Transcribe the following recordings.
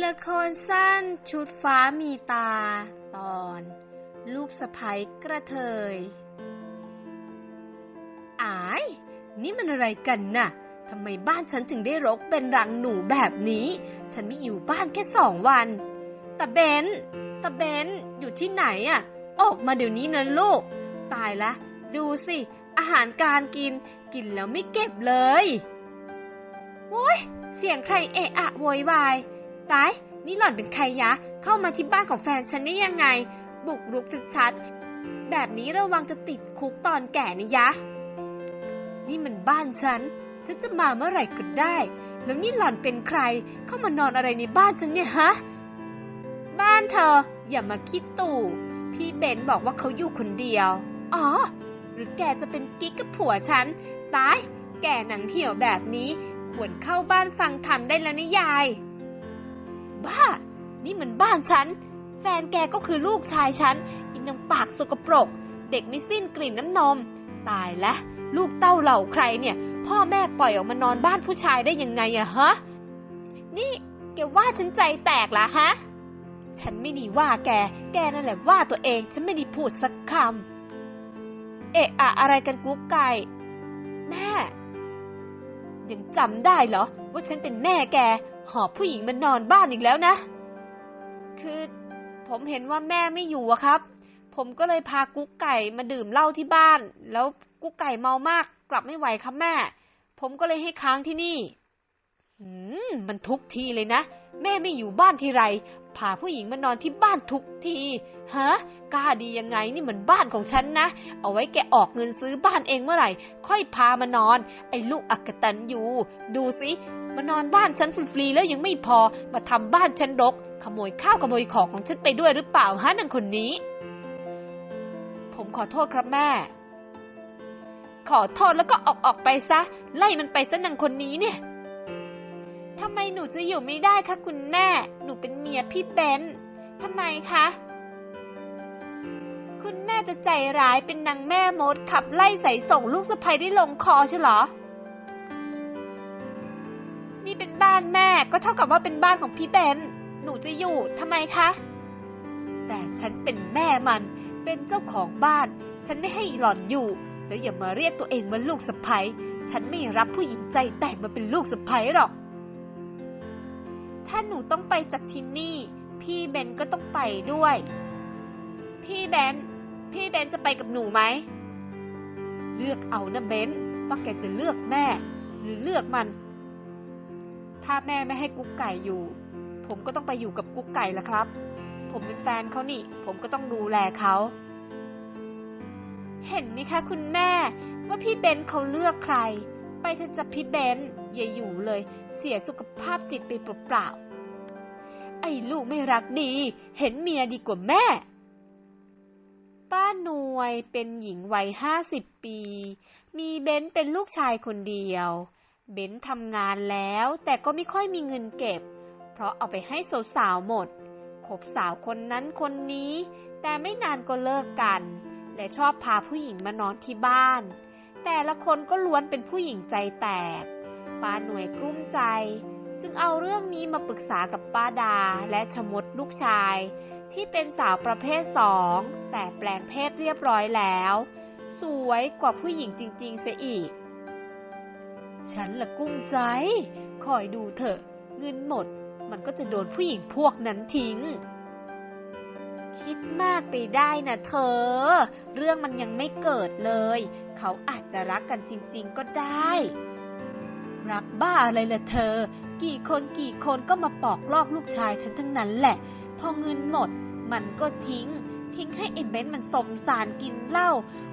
ละครสั้นชุดฟ้ามีตา ตอน ลูกสะพ้ยกระเทย อาย นี่มันอะไรกันน่ะทำไมบ้านฉันถึงได้รกเป็นรังหนูแบบนี้ ฉันไม่อยู่บ้านแค่สองวันตาเบนตาเบนอยู่ที่ไหนอะออกมาเดี๋ยวนี้นะลูก ตายละ ดูสิ อาหารการกิน กินแล้วไม่เก็บเลยโว้ยเสียงใครเอะอะโวยวาย ตาย นี่หล่อนเป็นใครยะ เข้ามาที่บ้านของแฟนฉันได้ยังไง บุกรุกชัดๆแบบนี้ระวังจะติดคุกตอนแก่นะยะ นี่มันบ้านฉัน ฉันจะมาเมื่อไหร่ก็ได้ แล้วนี่หล่อนเป็นใคร เข้ามานอนอะไรในบ้านฉันเนี่ยฮะ บ้านเธอ อย่ามาคิดตู่ พี่เบนบอกว่าเขาอยู่คนเดียว อ๋อ หรือแกจะเป็นกิ๊กกับผัวฉัน ตาย แกหนังเหี่ยวแบบนี้ควรเข้าบ้านฟังธรรมได้แล้วนะยาย บ้า นี่มันบ้านฉัน แฟนแกก็คือลูกชายฉันอินยังปากสกปรก เด็กไม่สิ้นกลิ่นน้ำนม ตายแล้วลูกเต้าเหล่าใครเนี่ย พ่อแม่ปล่อยออกมานอนบ้านผู้ชายได้ยังไงอะฮะ นี่แกว่าฉันใจแตกละฮะ ฉันไม่ดีว่าแก แกนั่นแหละว่าตัวเอง ฉันไม่ได้พูดสักคำ เอะอะอะไรกันกุ๊กไก่ แม่ ยังจำได้เหรอ ว่าฉันเป็นแม่แก หอบผู้หญิงมานอนบ้านอีกแล้วนะ คือผมเห็นว่าแม่ไม่อยู่อะครับ ผมก็เลยพากุ๊กไก่มาดื่มเหล้าที่บ้าน แล้วกุ๊กไก่เมามากกลับไม่ไหวครับแม่ ผมก็เลยให้ค้างที่นี่หืมมันทุกทีเลยนะ แม่ไม่อยู่บ้านทีไรพาผู้หญิงมานอนที่บ้านทุกที ฮะ กล้าดียังไงนี่มันบ้านของฉันนะ เอาไว้แกออกเงินซื้อบ้านเองเมื่อไหร่ ค่อยพามานอน ไอ้ลูกอักตันอยู่ ดูสิ มานอนบ้านฉันฟรีๆแล้วยังไม่พอมาทำบ้านฉันรก ขโมยข้าวขโมยของของฉันไปด้วยหรือเปล่าฮะนางคนนี้ ผมขอโทษครับแม่ ขอโทษแล้วก็ออกออกไปซะ ไล่มันไปซะนางคนนี้เนี่ยทำไมหนูจะอยู่ไม่ได้คะคุณแม่ หนูเป็นเมียพี่เบนทำไมคะ คุณแม่จะใจร้ายเป็นนางแม่มดขับไล่ใส่ส่งลูกสะใภ้ได้ลงคอใช่หรอ บ้านแม่ก็เท่ากับว่าเป็นบ้านของพี่เบนหนูจะอยู่ทำไมคะ แต่ฉันเป็นแม่มัน เป็นเจ้าของบ้าน ฉันไม่ให้หล่อนอยู่ แล้วอย่ามาเรียกตัวเองว่าลูกสะใภ้ฉันไม่รับผู้หญิงใจแตกมาเป็นลูกสะใภ้หรอก ถ้าหนูต้องไปจากที่นี่ พี่เบนก็ต้องไปด้วย พี่เบนพี่เบนจะไปกับหนูไหม เลือกเอานะเบนว่าแกจะเลือกแม่ หรือเลือกมัน ถ้าแม่ไม่ให้กุ๊กไก่อยู่ ผมก็ต้องไปอยู่กับกุ๊กไก่ละครับ ผมเป็นแฟนเขานี่ ผมก็ต้องดูแลเขาเห็นไหมคะคุณแม่ว่าพี่เบนเขาเลือกใคร ไปเถอะจะพี่เบนอย่าอยู่เลย เสียสุขภาพจิตไปเปล่าๆไอ้ลูกไม่รักดี เห็นเมียดีกว่าแม่ ป้าหน่วยเป็นหญิงวัยห้าสิบปี มีเบนเป็นลูกชายคนเดียว เบนทำงานแล้วแต่ก็ไม่ค่อยมีเงินเก็บ เพราะเอาไปให้สาวๆหมดคบสาวคนนั้นคนนี้ แต่ไม่นานก็เลิกกัน และชอบพาผู้หญิงมานอนที่บ้าน แต่ละคนก็ล้วนเป็นผู้หญิงใจแตกป้าหน่วยกลุ้มใจ จึงเอาเรื่องนี้มาปรึกษากับป้าดาและชมดลูกชาย ที่เป็นสาวประเภทสองแต่แปลงเพศเรียบร้อยแล้ว สวยกว่าผู้หญิงจริงๆเสียอีก ฉันละกุ้มใจ คอยดูเถอะ เงินหมด มันก็จะโดนผู้หญิงพวกนั้นทิ้ง คิดมากไปได้นะเธอ เรื่องมันยังไม่เกิดเลย เขาอาจจะรักกันจริง ๆ ก็ได้ รักบ้าอะไรล่ะเธอ กี่คนกี่คนก็มาปอกลอกลูกชายฉันทั้งนั้นแหละ พอเงินหมด มันก็ทิ้งทิ้งให้ไอ้เบนซ์มันสมสารกินเหล้า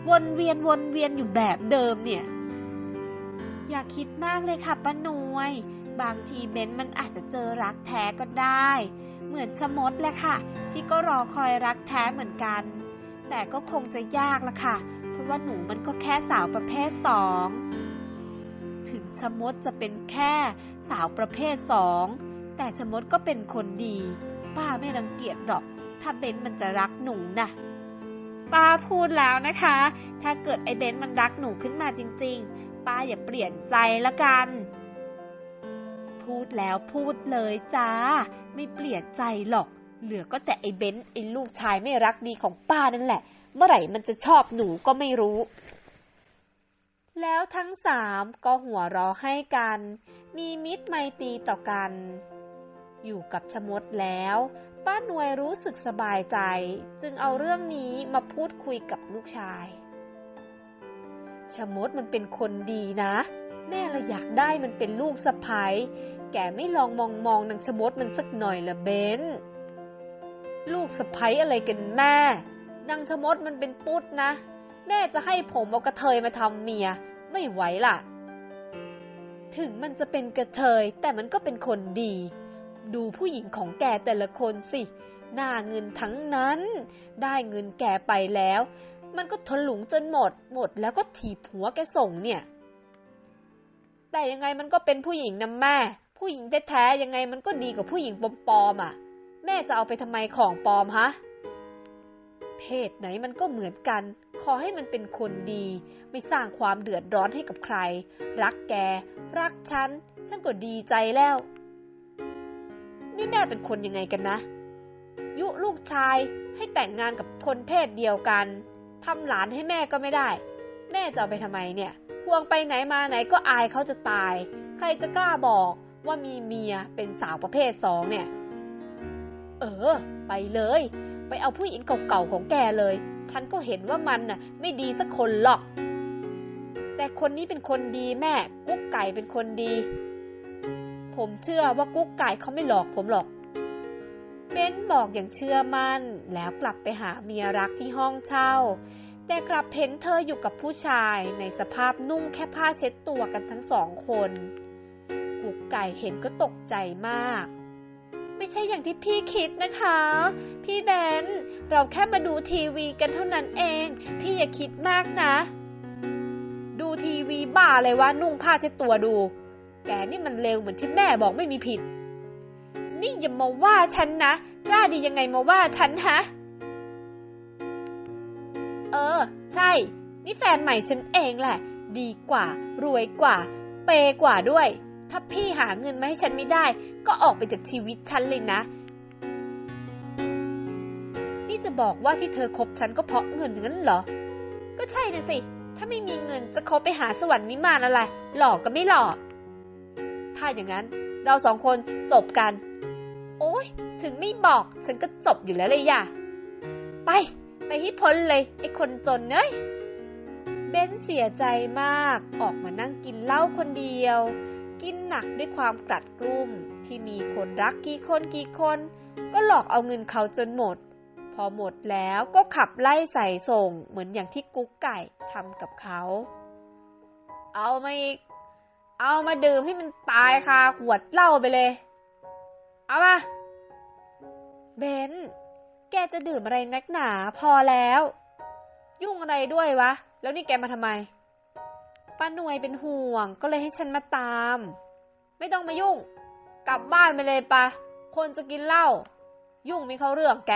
วนเวียนวนเวียนอยู่แบบเดิมเนี่ย อย่าคิดมากเลยค่ะป้านวย บางทีเบนมันอาจจะเจอรักแท้ก็ได้ เหมือนชมดแหละค่ะ ที่ก็รอคอยรักแท้เหมือนกัน แต่ก็คงจะยากละค่ะ เพราะว่าหนูมันก็แค่สาวประเภทสองถึงชมดจะเป็นแค่สาวประเภทสองแต่ชมดก็เป็นคนดี ป้าไม่รังเกียจหรอก ถ้าเบนมันจะรักหนูน่ะป้าพูดแล้วนะคะ ถ้าเกิดไอ้เบนมันรักหนูขึ้นมาจริง ๆ ป้าอย่าเปลี่ยนใจละกัน พูดแล้วพูดเลยจ้า ไม่เปลี่ยนใจหรอก เหลือก็แต่ไอ้เบนซ์ไอ้ลูกชายไม่รักดีของป้านั่นแหละ เมื่อไหร่มันจะชอบหนูก็ไม่รู้ แล้วทั้งสามก็หัวเราะให้กัน มีมิตรไมตรีต่อกัน อยู่กับชมดแล้วป้าหน่วยรู้สึกสบายใจ จึงเอาเรื่องนี้มาพูดคุยกับลูกชาย ชะมดมันเป็นคนดีนะ แม่ละอยากได้มันเป็นลูกสะใภ้แกไม่ลองมองมองนางชะมดมันสักหน่อยละเบนลูกสะใภ้อะไรกันแม่นางชะมดมันเป็นตุ๊ดนะ แม่จะให้ผมเอากระเทยมาทำเมีย ไม่ไหวล่ะ ถึงมันจะเป็นกระเทยแต่มันก็เป็นคนดี ดูผู้หญิงของแกแต่ละคนสิ หน้าเงินทั้งนั้น ได้เงินแกไปแล้ว มันก็ทนหลุงจนหมด หมดแล้วก็ถีบหัวแกส่งเนี่ย แต่ยังไงมันก็เป็นผู้หญิงนะแม่ ผู้หญิงแท้ๆยังไงมันก็ดีกว่าผู้หญิงปลอมๆอะ แม่จะเอาไปทำไมของปลอมฮะ เพศไหนมันก็เหมือนกัน ขอให้มันเป็นคนดี ไม่สร้างความเดือดร้อนให้กับใคร รักแก รักฉัน ฉันก็ดีใจแล้ว นี่แม่เป็นคนยังไงกันนะ ยุลูกชายให้แต่งงานกับคนเพศเดียวกัน ทำหลานให้แม่ก็ไม่ได้ แม่จะเอาไปทำไมเนี่ยควงไปไหนมาไหนก็อายเขาจะตาย ใครจะกล้าบอกว่ามีเมียเป็นสาวประเภทสองเนี่ย เออ ไปเลย ไปเอาผู้หญิงเก่าๆของแกเลย ฉันก็เห็นว่ามันน่ะ ไม่ดีสักคนหรอก แต่คนนี้เป็นคนดีแม่ กุ๊กไก่เป็นคนดี ผมเชื่อว่ากุ๊กไก่เขาไม่หลอกผมหรอก เบ้นบอกอย่างเชื่อมั่น แล้วกลับไปหาเมียรักที่ห้องเช่า แต่กลับเห็นเธออยู่กับผู้ชายในสภาพนุ่งแค่ผ้าเช็ดตัวกันทั้งสองคนกุ๊กไก่เห็นก็ตกใจมาก ไม่ใช่อย่างที่พี่คิดนะคะ พี่แบนเราแค่มาดูทีวีกันเท่านั้นเอง พี่อย่าคิดมากนะ ดูทีวีบ้าเลยว่านุ่งผ้าเช็ดตัวดู แกนี่มันเลวเหมือนที่แม่บอกไม่มีผิด นี่อย่ามาว่าฉันนะกล้าดียังไงมาว่าฉันฮะ เออ ใช่ นี่แฟนใหม่ฉันเองแหละ ดีกว่า รวยกว่า เปกว่าด้วย ถ้าพี่หาเงินมาให้ฉันไม่ได้ ก็ออกไปจากชีวิตฉันเลยนะ นี่จะบอกว่าที่เธอคบฉันก็เพราะเงินงั้นเหรอ ก็ใช่นะสิ ถ้าไม่มีเงินจะคบไปหาสวรรค์วิมานอะไร หลอกก็ไม่หลอก ถ้าอย่างนั้นเราสองคนจบกัน โอ้ยถึงไม่บอกฉันก็จบอยู่แล้วเลยย่าไป ไปให้พ้นเลยไอ้คนจนเนยเบนเสียใจมากออกมานั่งกินเหล้าคนเดียว กินหนักด้วยความกลัดกลุ้มที่มีคนรักกี่คนกี่คน ก็หลอกเอาเงินเขาจนหมด พอหมดแล้วก็ขับไล่ใส่ส่งเหมือนอย่างที่กุ๊กไก่ทำกับเขา เอามาอีก เอามาดื่มให้มันตายคาขวดเหล้าไปเลย เอามา เบน แกจะดื่มอะไรนักหนาพอแล้ว ยุ่งอะไรด้วยวะ แล้วนี่แกมาทำไม ป้าหน่วยเป็นห่วงก็เลยให้ฉันมาตาม ไม่ต้องมายุ่ง กลับบ้านไปเลยปะ คนจะกินเหล้า ยุ่งไม่เข้าเรื่องแก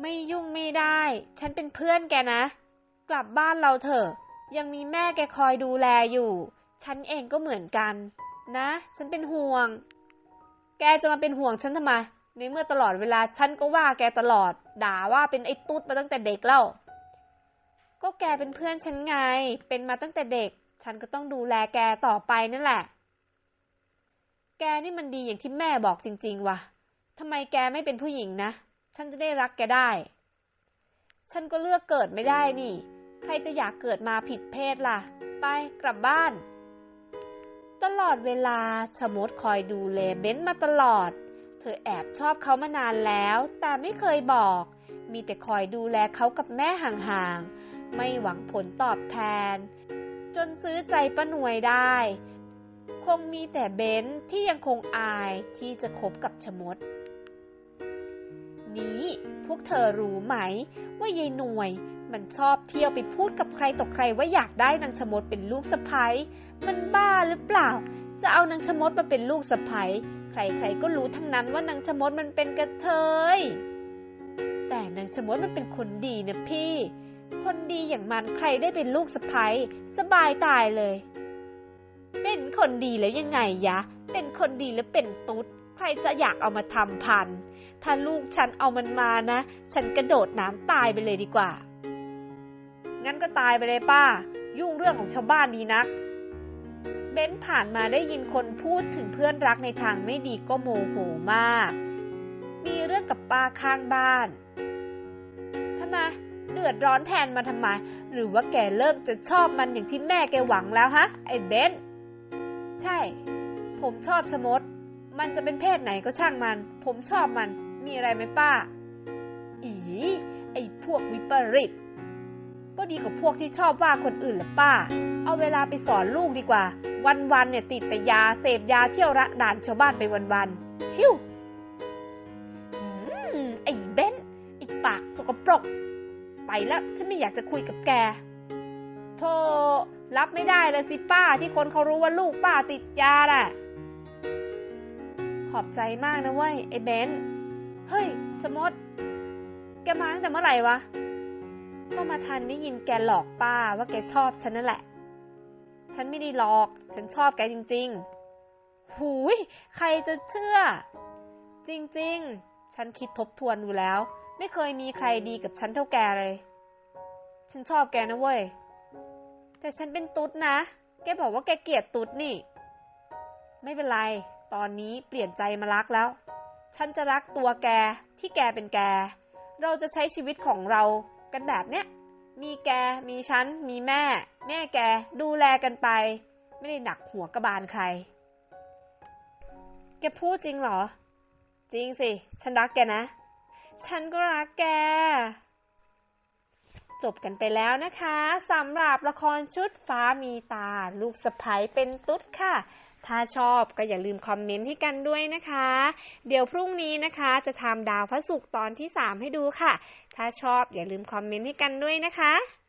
ไม่ยุ่งไม่ได้ ฉันเป็นเพื่อนแกนะ กลับบ้านเราเถอะ ยังมีแม่แกคอยดูแลอยู่ ฉันเองก็เหมือนกัน นะ ฉันเป็นห่วง แกจะมาเป็นห่วงฉันทำไม ในเมื่อตลอดเวลาฉันก็ว่าแกตลอด ด่าว่าเป็นไอ้ตุ๊ดมาตั้งแต่เด็กแล้ว ก็แกเป็นเพื่อนฉันไง เป็นมาตั้งแต่เด็ก ฉันก็ต้องดูแลแกต่อไปนั่นแหละ แกนี่มันดีอย่างที่แม่บอกจริง ๆ ว่ะทำไมแกไม่เป็นผู้หญิงนะ ฉันจะได้รักแกได้ ฉันก็เลือกเกิดไม่ได้นี่ ใครจะอยากเกิดมาผิดเพศล่ะ ไปกลับบ้าน ตลอดเวลาชมดคอยดูแลเบ้นมาตลอด เธอแอบชอบเขามานานแล้ว แต่ไม่เคยบอก มีแต่คอยดูแลเขากับแม่ห่างๆ ไม่หวังผลตอบแทน จนซื้อใจป้าหน่วยได้ คงมีแต่เบนที่ยังคงอายที่จะคบกับชมด นี้พวกเธอรู้ไหมว่ายายหน่วย มันชอบเที่ยวไปพูดกับใครต่อใครว่าอยากได้นางชะมดเป็นลูกสะใภ้มันบ้าหรือเปล่า จะเอานางชะมดมาเป็นลูกสะใภ้ใครๆก็รู้ทั้งนั้นว่านางชะมดมันเป็นกระเทย แต่นางชะมดมันเป็นคนดีนะพี่ คนดีอย่างมันใครได้เป็นลูกสะใภ้สบายตายเลย เป็นคนดีแล้วยังไงยะ เป็นคนดีแล้วเป็นตุ๊ดใครจะอยากเอามาทำพัน ถ้าลูกฉันเอามันมานะ ฉันกระโดดน้ำตายไปเลยดีกว่า งั้นก็ตายไปเลยป้า ยุ่งเรื่องของชาวบ้านดีนัก เบ้นผ่านมาได้ยินคนพูดถึงเพื่อนรักในทางไม่ดีก็โมโหมาก มีเรื่องกับป้าข้างบ้านทำไมเดือดร้อนแทนมาทำไม หรือว่าแกเริ่มจะชอบมันอย่างที่แม่แกหวังแล้วฮะ ไอ้เบนใช่ ผมชอบชะมด มันจะเป็นเพศไหนก็ช่างมัน ผมชอบมัน มีอะไรไหมป้า อี ไอ้พวกวิปริต ก็ดีกว่าพวกที่ชอบว่าคนอื่นแหละป้า เอาเวลาไปสอนลูกดีกว่า วันๆเนี่ยติดแต่ยาเสพยาเที่ยวระด่านชาวบ้านไปวันๆ ชิวอืมไอ้เบนไอ้ปากสกปรก ไปแล้วฉันไม่อยากจะคุยกับแกโธ่รับไม่ได้เลยสิป้าที่คนเขารู้ว่าลูกป้าติดยาน่ะ ขอบใจมากนะเว้ยไอ้เบนเฮ้ยสมดแกมาตั้งแต่เมื่อไหร่วะ ก็มาทันได้ยินแกหลอกป้าว่าแกชอบฉันนั่นแหละ ฉันไม่ได้หลอก ฉันชอบแกจริง ๆ หูย ใครจะเชื่อ จริง ๆ ฉันคิดทบทวนดูแล้ว ไม่เคยมีใครดีกับฉันเท่าแกเลย ฉันชอบแกนะเว้ย แต่ฉันเป็นตุ๊ดนะ แกบอกว่าแกเกลียดตุ๊ดนี่ ไม่เป็นไร ตอนนี้เปลี่ยนใจมารักแล้ว ฉันจะรักตัวแกที่แกเป็นแก เราจะใช้ชีวิตของเรา กันแบบเนี้ย มีแก มีฉัน มีแม่ แม่แก ดูแลกันไป ไม่ได้หนักหัวกระบาลใคร แกพูดจริงเหรอ จริงสิ ฉันรักแกนะ ฉันก็รักแก จบกันไปแล้วนะคะสำหรับละครชุดฟ้ามีตา ลูกสะพ้ยเป็นตุ๊ดค่ะ ถ้าชอบก็อย่าลืมคอมเมนต์ให้กันด้วยนะคะ เดี๋ยวพรุ่งนี้นะคะจะทำดาวพระศุกร์ตอนที่ 3 ให้ดูค่ะ ถ้าชอบอย่าลืมคอมเมนต์ให้กันด้วยนะคะ